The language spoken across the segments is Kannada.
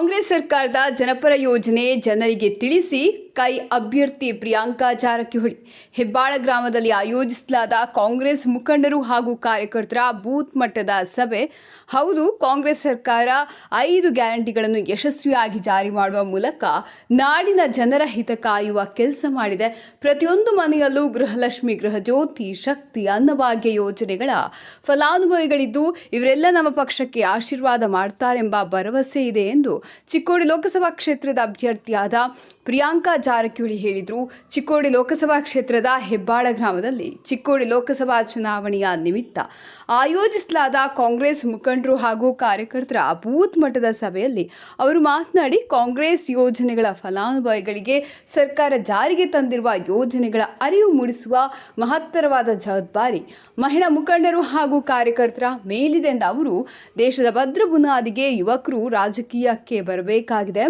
ಕಾಂಗ್ರೆಸ್ ಸರ್ಕಾರದ ಜನಪರ ಯೋಜನೆ ಜನರಿಗೆ ತಿಳಿಸಿ ಕೈ ಅಭ್ಯರ್ಥಿ ಪ್ರಿಯಾಂಕಾ ಜಾರಕಿಹೊಳಿ. ಹೆಬ್ಬಾಳ ಗ್ರಾಮದಲ್ಲಿ ಆಯೋಜಿಸಲಾದ ಕಾಂಗ್ರೆಸ್ ಮುಖಂಡರು ಹಾಗೂ ಕಾರ್ಯಕರ್ತರ ಬೂತ್ ಮಟ್ಟದ ಸಭೆ. ಹೌದು, ಕಾಂಗ್ರೆಸ್ ಸರ್ಕಾರ ಐದು ಗ್ಯಾರಂಟಿಗಳನ್ನು ಯಶಸ್ವಿಯಾಗಿ ಜಾರಿ ಮಾಡುವ ಮೂಲಕ ನಾಡಿನ ಜನರ ಹಿತ ಕಾಯುವ ಕೆಲಸ ಮಾಡಿದೆ. ಪ್ರತಿಯೊಂದು ಮನೆಯಲ್ಲೂ ಗೃಹಲಕ್ಷ್ಮಿ ಗೃಹಜ್ಯೋತಿ ಶಕ್ತಿ, ಅನ್ನಭಾಗ್ಯ ಯೋಜನೆಗಳ ಫಲಾನುಭವಿಗಳಿದ್ದು ಇವರೆಲ್ಲ ನಮ್ಮ ಪಕ್ಷಕ್ಕೆ ಆಶೀರ್ವಾದ ಮಾಡ್ತಾರೆಂಬ ಭರವಸೆ ಇದೆ ಎಂದು ಚಿಕ್ಕೋಡಿ ಲೋಕಸಭಾ ಕ್ಷೇತ್ರದ ಅಭ್ಯರ್ಥಿಯಾದ ಪ್ರಿಯಾಂಕಾ ಜಾರಕಿಹೊಳಿ ಹೇಳಿದರು, ಚಿಕ್ಕೋಡಿ ಲೋಕಸಭಾ ಕ್ಷೇತ್ರದ ಹೆಬ್ಬಾಳ ಗ್ರಾಮದಲ್ಲಿ ಚಿಕ್ಕೋಡಿ ಲೋಕಸಭಾ ಚುನಾವಣೆಯ ನಿಮಿತ್ತ ಆಯೋಜಿಸಲಾದ ಕಾಂಗ್ರೆಸ್ ಮುಖಂಡರು ಹಾಗೂ ಕಾರ್ಯಕರ್ತರ ಬೂತ್ ಮಟ್ಟದ ಸಭೆಯಲ್ಲಿ ಅವರು ಮಾತನಾಡಿ, ಕಾಂಗ್ರೆಸ್ ಯೋಜನೆಗಳ ಫಲಾನುಭವಿಗಳಿಗೆ ಸರ್ಕಾರ ಜಾರಿಗೆ ತಂದಿರುವ ಯೋಜನೆಗಳ ಅರಿವು ಮೂಡಿಸುವ ಮಹತ್ತರವಾದ ಜವಾಬ್ದಾರಿ ಮಹಿಳಾ ಮುಖಂಡರು ಹಾಗೂ ಕಾರ್ಯಕರ್ತರ ಮೇಲಿದೆ ಎಂದ ಅವರು, ದೇಶದ ಭದ್ರ ಬುನಾದಿಗೆ ಯುವಕರು ರಾಜಕೀಯಕ್ಕೆ ಬರಬೇಕಾಗಿದೆ.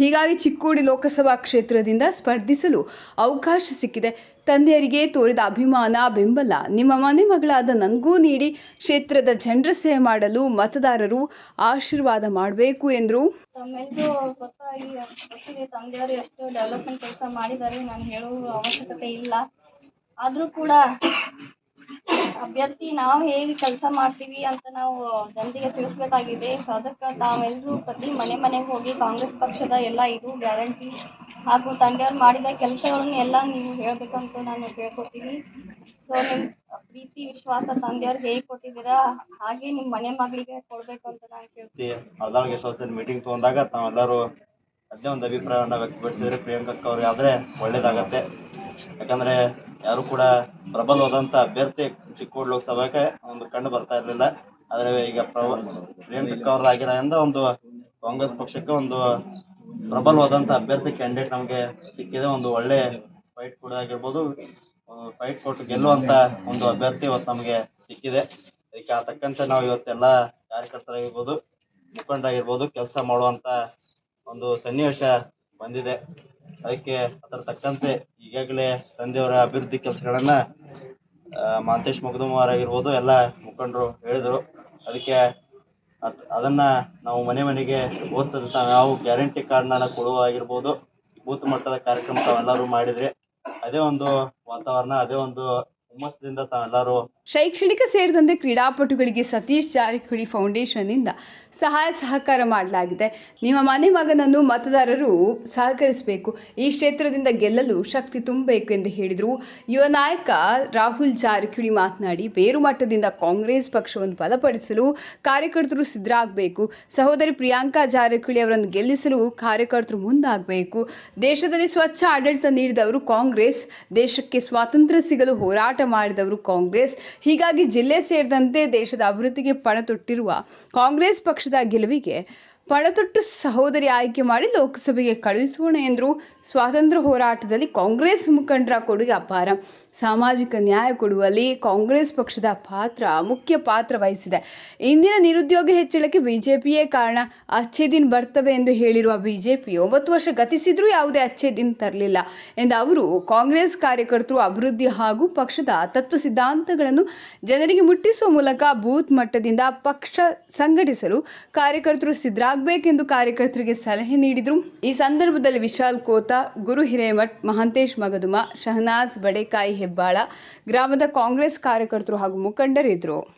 ಹೀಗಾಗಿ ಚಿಕ್ಕೋಡಿ ಲೋಕಸಭಾ ಕ್ಷೇತ್ರದಿಂದ ಸ್ಪರ್ಧಿಸಲು ಅವಕಾಶ ಸಿಕ್ಕಿದೆ. ತಂದೆಯರಿಗೆ ತೋರಿದ ಅಭಿಮಾನ, ಬೆಂಬಲ, ನಿಮ್ಮ ಮನೆ ಮಗಳಾದ ನನಗೂ ನೀಡಿ ಕ್ಷೇತ್ರದ ಜನರ ಸೇವೆ ಮಾಡಲು ಮತದಾರರು ಆಶೀರ್ವಾದ ಮಾಡಬೇಕು ಎಂದರು. ತಮ್ಮೆಲ್ಲರೂ ಗೊತ್ತಾಗಿ ಗೊತ್ತಿದೆ ತಂದೆಯವರು ಡೆವಲಪ್ಮೆಂಟ್ ಕೆಲಸ ಮಾಡಿದ್ದಾರೆ. ನಾನು ಹೇಳುವ ಅವಶ್ಯಕತೆ ಇಲ್ಲ. ಆದರೂ ಕೂಡ ಅಭ್ಯರ್ಥಿ ನಾವು ಹೇಗೆ ಕೆಲಸ ಮಾಡ್ತೀವಿ ಅಂತ ನಾವು ಜನರಿಗೆ ತಿಳಿಸ್ಬೇಕಾಗಿದೆ. ಸೊ ಅದಕ್ಕೆ ತಾವೆಲ್ಲರೂ ಪ್ರತಿ ಮನೆ ಮನೆಗೆ ಹೋಗಿ ಕಾಂಗ್ರೆಸ್ ಪಕ್ಷದ ಎಲ್ಲ ಇದು ಗ್ಯಾರಂಟಿ ಹಾಗೂ ತಂದೆಯವ್ರು ಮಾಡಿದ ಕೆಲಸಗಳನ್ನ ಎಲ್ಲ ನೀವು ಹೇಳಬೇಕಂತ ನಾನು ಕೇಳ್ಕೊತೀನಿ ಸೊ ನಿಮ್ಮ ಪ್ರೀತಿ, ವಿಶ್ವಾಸ ತಂದೆಯವ್ರು ಹೇಗೆ ಕೊಟ್ಟಿದ್ದೀರಾ? ಹಾಗೆ ನಿಮ್ಮ ಮನೆ ಮಗಳಿಗೆ ಕೊಡಬೇಕು ಅಂತ ನಾನು ಕೇಳ್ತೀನಿ. ಮೀಟಿಂಗ್ ತೊಗೊಂಡಾಗ ತಾವೆಲ್ಲರೂ ಅದೇ ಒಂದು ಅಭಿಪ್ರಾಯವನ್ನು ವ್ಯಕ್ತಪಡಿಸಿದ್ರೆ ಪ್ರಿಯಾಂಕಕ್ಕ ಅವ್ರಿಗೆ ಆದರೆ ಒಳ್ಳೇದಾಗತ್ತೆ. ಯಾಕಂದ್ರೆ ಯಾರು ಕೂಡ ಪ್ರಬಲವಾದಂತ ಅಭ್ಯರ್ಥಿ ಚಿಕ್ಕೋಡಿ ಲೋಕಸಭೆಗೆ ಒಂದು ಕಂಡು ಬರ್ತಾ ಇರಲಿಲ್ಲ. ಆದರೆ ಈಗ ಪ್ರಿಯಾಂಕ ಕವರ್ ಅವ್ರದ್ದಾಗಿರೋದ್ರಿಂದ ಒಂದು ಕಾಂಗ್ರೆಸ್ ಪಕ್ಷಕ್ಕೆ ಒಂದು ಪ್ರಬಲವಾದಂತ ಅಭ್ಯರ್ಥಿ ಕ್ಯಾಂಡಿಡೇಟ್ ನಮಗೆ ಸಿಕ್ಕಿದೆ. ಒಂದು ಒಳ್ಳೆ ಫೈಟ್ ಕೂಡ ಆಗಿರ್ಬೋದು. ಫೈಟ್ ಕೊಟ್ಟು ಗೆಲ್ಲುವಂತ ಒಂದು ಅಭ್ಯರ್ಥಿ ಇವತ್ತು ನಮಗೆ ಸಿಕ್ಕಿದೆ. ಅದಕ್ಕೆ ಆ ತಕ್ಕಂತೆ ನಾವು ಇವತ್ತೆಲ್ಲ ಕಾರ್ಯಕರ್ತರಾಗಿರ್ಬೋದು ಮುಖಂಡರಾಗಿರ್ಬೋದು ಕೆಲಸ ಮಾಡುವಂತ ಒಂದು ಸನ್ನಿವೇಶ ಬಂದಿದೆ. ಅದಕ್ಕೆ ಅದರ ತಕ್ಕಂತೆ ಈಗಾಗಲೇ ತಂದೆಯವರ ಅಭಿವೃದ್ಧಿ ಕೆಲಸಗಳನ್ನ ಮಾಂತೇಶ್ ಆಗಿರ್ಬೋದು, ಎಲ್ಲ ಮುಖಂಡರು ಹೇಳಿದರು. ಅದಕ್ಕೆ ಅದ್, ಅದನ್ನ ನಾವು ಮನೆ ಮನೆಗೆ ಓದ್ತದಂತ ನಾವು ಗ್ಯಾರಂಟಿ ಕಾರ್ಡ್ನ ಕೊಡುವ ಆಗಿರ್ಬೋದು, ಬೂತ್ ಮಟ್ಟದ ಕಾರ್ಯಕ್ರಮ ತಾವೆಲ್ಲರೂ ಮಾಡಿದ್ರಿ, ಅದೇ ಒಂದು ವಾತಾವರಣ, ಅದೇ ಒಂದು ಹುಮ್ಮಸ್ಸಿನಿಂದ ತಾವೆಲ್ಲರೂ ಶೈಕ್ಷಣಿಕ ಸೇರಿದಂತೆ ಕ್ರೀಡಾಪಟುಗಳಿಗೆ ಸತೀಶ್ ಜಾರಕಿಹೊಳಿ ಫೌಂಡೇಶನ್ನಿಂದ ಸಹಾಯ ಸಹಕಾರ ಮಾಡಲಾಗಿದೆ. ನಿಮ್ಮ ಮನೆ ಮಗನನ್ನು ಮತದಾರರು ಸಹಕರಿಸಬೇಕು. ಈ ಕ್ಷೇತ್ರದಿಂದ ಗೆಲ್ಲಲು ಶಕ್ತಿ ತುಂಬಬೇಕು ಎಂದು ಹೇಳಿದರು. ಯುವ ನಾಯಕ ರಾಹುಲ್ ಜಾರಕಿಹೊಳಿ ಮಾತನಾಡಿ, ಬೇರು ಮಟ್ಟದಿಂದ ಕಾಂಗ್ರೆಸ್ ಪಕ್ಷವನ್ನು ಬಲಪಡಿಸಲು ಕಾರ್ಯಕರ್ತರು ಸಿದ್ಧರಾಗಬೇಕು. ಸಹೋದರಿ ಪ್ರಿಯಾಂಕಾ ಜಾರಕಿಹೊಳಿ ಅವರನ್ನು ಗೆಲ್ಲಿಸಲು ಕಾರ್ಯಕರ್ತರು ಮುಂದಾಗಬೇಕು. ದೇಶದಲ್ಲಿ ಸ್ವಚ್ಛ ಆಡಳಿತ ನೀಡಿದವರು ಕಾಂಗ್ರೆಸ್. ದೇಶಕ್ಕೆ ಸ್ವಾತಂತ್ರ್ಯ ಸಿಗಲು ಹೋರಾಟ ಮಾಡಿದವರು ಕಾಂಗ್ರೆಸ್. ಹೀಗಾಗಿ ಜಿಲ್ಲೆ ಸೇರಿದಂತೆ ದೇಶದ ಅಭಿವೃದ್ಧಿಗೆ ಪಣತೊಟ್ಟಿರುವ ಕಾಂಗ್ರೆಸ್ ಪಕ್ಷದ ಗೆಲುವಿಗೆ ಪಣತೊಟ್ಟು ಸಹೋದರಿ ಆಯ್ಕೆ ಮಾಡಿ ಲೋಕಸಭೆಗೆ ಕಳುಹಿಸೋಣ ಎಂದರು ಸ್ವಾತಂತ್ರ್ಯ ಹೋರಾಟದಲ್ಲಿ ಕಾಂಗ್ರೆಸ್ ಮುಖಂಡರ ಕೊಡುಗೆ ಅಪಾರ. ಸಾಮಾಜಿಕ ನ್ಯಾಯ ಕೊಡುವಲ್ಲಿ ಕಾಂಗ್ರೆಸ್ ಪಕ್ಷದ ಪಾತ್ರ ಮುಖ್ಯ ಪಾತ್ರ ವಹಿಸಿದೆ. ಇಂದಿನ ನಿರುದ್ಯೋಗ ಹೆಚ್ಚಳಕ್ಕೆ ಬಿಜೆಪಿಯೇ ಕಾರಣ. ಅಚ್ಚೆ ದಿನ ಬರ್ತವೆ ಎಂದು ಹೇಳಿರುವ ಬಿಜೆಪಿ ಒಂಬತ್ತು ವರ್ಷ ಗತಿಸಿದ್ರೂ ಯಾವುದೇ ಅಚ್ಚೆ ದಿನ ತರಲಿಲ್ಲ ಎಂದು ಅವರು, ಕಾಂಗ್ರೆಸ್ ಕಾರ್ಯಕರ್ತರು ಅಭಿವೃದ್ಧಿ ಹಾಗೂ ಪಕ್ಷದ ತತ್ವ ಸಿದ್ಧಾಂತಗಳನ್ನು ಜನರಿಗೆ ಮುಟ್ಟಿಸುವ ಮೂಲಕ ಬೂತ್ ಮಟ್ಟದಿಂದ ಪಕ್ಷ ಸಂಘಟಿಸಲು ಕಾರ್ಯಕರ್ತರು ಸಿದ್ಧರಾಗಬೇಕೆಂದು ಕಾರ್ಯಕರ್ತರಿಗೆ ಸಲಹೆ ನೀಡಿದರು. ಈ ಸಂದರ್ಭದಲ್ಲಿ ವಿಶಾಲ್ ಕೋತಾ ಗುರು ಹಿರೇಮಠ್ ಮಹಾಂತೇಶ್ ಮಗದುಮ ಶಹನಾಜ್ ಬಡೇಕಾಯಿ ಹೆಬ್ಬಾಳ ಗ್ರಾಮದ ಕಾಂಗ್ರೆಸ್ ಕಾರ್ಯಕರ್ತರು ಹಾಗೂ ಮುಖಂಡರಿದ್ದರು.